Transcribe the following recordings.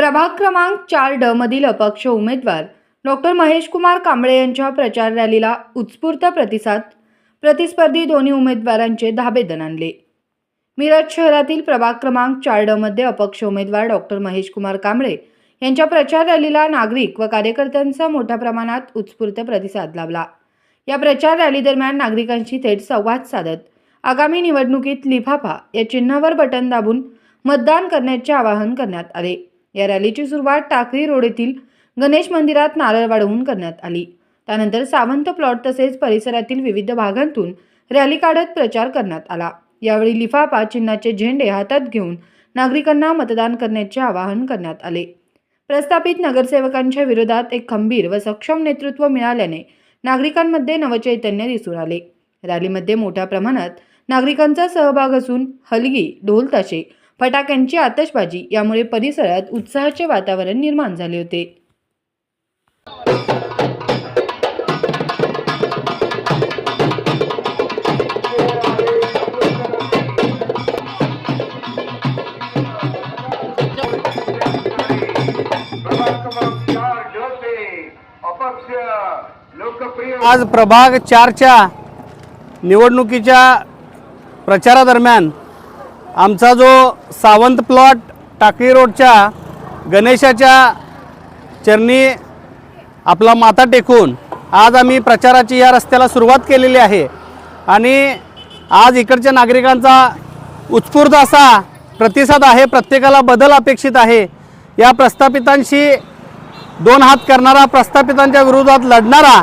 प्रभाग क्रमांक चार ड मधील अपक्ष उमेदवार डॉक्टर महेशकुमार कांबळे यांच्या प्रचार रॅलीला उत्स्फूर्त प्रतिसाद प्रतिस्पर्धी दोन्ही उमेदवारांचे धाबेदन आणले. मिरज शहरातील प्रभाग क्रमांक चार ड मध्ये अपक्ष उमेदवार डॉक्टर महेशकुमार कांबळे यांच्या प्रचार रॅलीला नागरिक व कार्यकर्त्यांचा मोठ्या प्रमाणात उत्स्फूर्त प्रतिसाद लाभला. या प्रचार रॅली दरम्यान नागरिकांशी थेट संवाद साधत आगामी निवडणुकीत लिफाफा या चिन्हावर बटन दाबून मतदान करण्याचे आवाहन करण्यात आले. या रॅलीची सुरुवात टाकळी रोड येथील गणेश मंदिरात नारळ वाढवून करण्यात आली. त्यानंतर सावंत प्लॉट तसेच परिसरातील विविध भागांतून रॅली काढत प्रचार करण्यात आला. यावेळी लिफाफा चिन्हाचे झेंडे हातात घेऊन नागरिकांना मतदान करण्याचे आवाहन करण्यात आले. प्रस्थापित नगरसेवकांच्या विरोधात एक खंबीर व सक्षम नेतृत्व मिळाल्याने नागरिकांमध्ये नवचैतन्य दिसून आले. रॅलीमध्ये मोठ्या प्रमाणात नागरिकांचा सहभाग असून हलगी ढोलताशे फटाक्यांची आतषबाजी यामुळे परिसरात उत्साहाचे वातावरण निर्माण झाले होते. आज प्रभाग चारच्या निवडणुकीच्या प्रचारादरम्यान आमचा जो सावंत प्लॉट टाकळी रोडच्या गणेशाच्या चरणी आपला माथा टेकून आज आम्ही प्रचाराची या रस्त्याला सुरुवात केलेली आहे. आणि आज इकडच्या नागरिकांचा उत्स्फूर्त असा प्रतिसाद आहे प्रत्येकाला बदल अपेक्षित आहे. या प्रस्थापितांशी दोन हात करणारा प्रस्थापितांच्या विरोधात लढणारा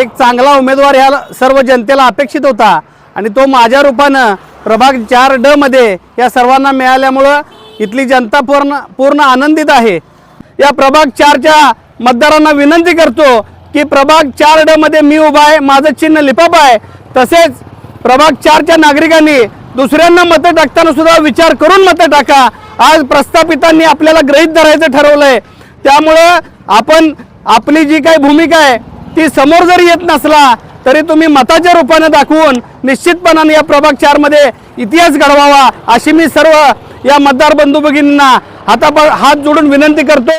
एक चांगला उमेदवार ह्या सर्व जनतेला अपेक्षित होता. आणि तो माझ्या रूपानं प्रभाग चार ड मध्ये या सर्वांना मिळाल्यामुळं इथली जनता पूर्ण पूर्ण आनंदित आहे. या प्रभाग चारच्या मतदारांना विनंती करतो की प्रभाग चार ड मध्ये मी उभा आहे माझं चिन्ह लिपाप आहे. तसेच प्रभाग चारच्या नागरिकांनी दुसऱ्यांना मतं टाकताना सुद्धा विचार करून मतं टाका. आज प्रस्थापितांनी आपल्याला गृहीत धरायचं ठरवलंय. त्यामुळं आपण आपली जी काही भूमिका आहे ती समोर जरी येत नसला तरी तुम्ही मताच्या रूपाने दाखवून निश्चितपणाने या प्रभाग चारमध्ये इतिहास घडवावा अशी मी सर्व या मतदार बंधू भगिनींना हातापा हात जोडून विनंती करतो.